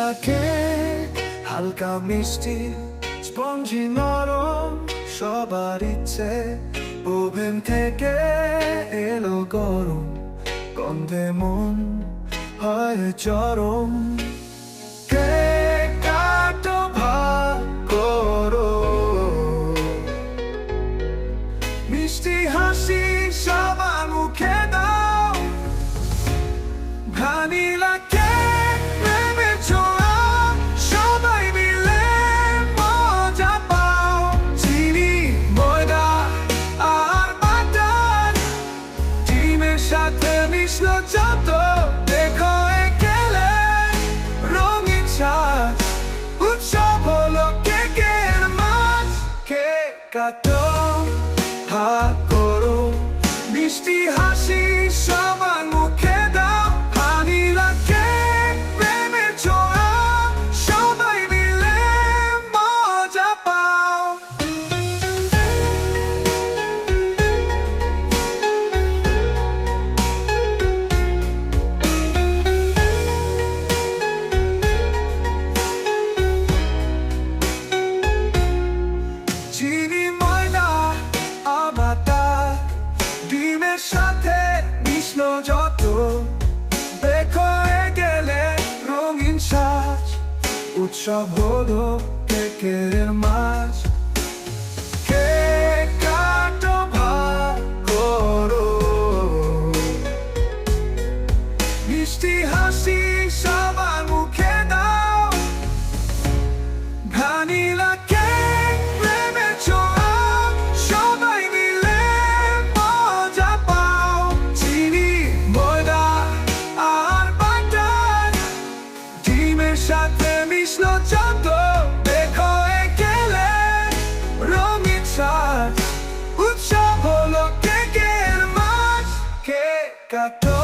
নাকে হালকা মিষ্টি, স্পঞ্জি নরম, সবার ইচ্ছে। ওভেন থেকে এলো গরম, গন্ধে মন হয় চরম। কৃষ্ণ চাঁদ দেখো গেলে রঙিন সাজ উৎসব হলো কেকের মাছ কে mucho bobo que querer más. got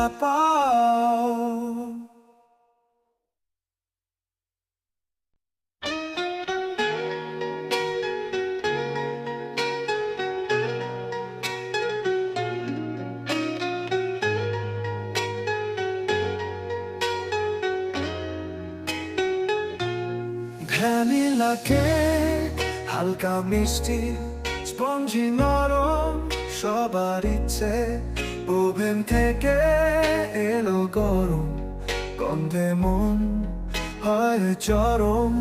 খুঁজে পাও ভ্যানিলা হালকা মিষ্টি স্পঞ্জি নরম সবার ইচ্ছে উবেন থেকে এলো গরম গন্ধে মন হয় চরম।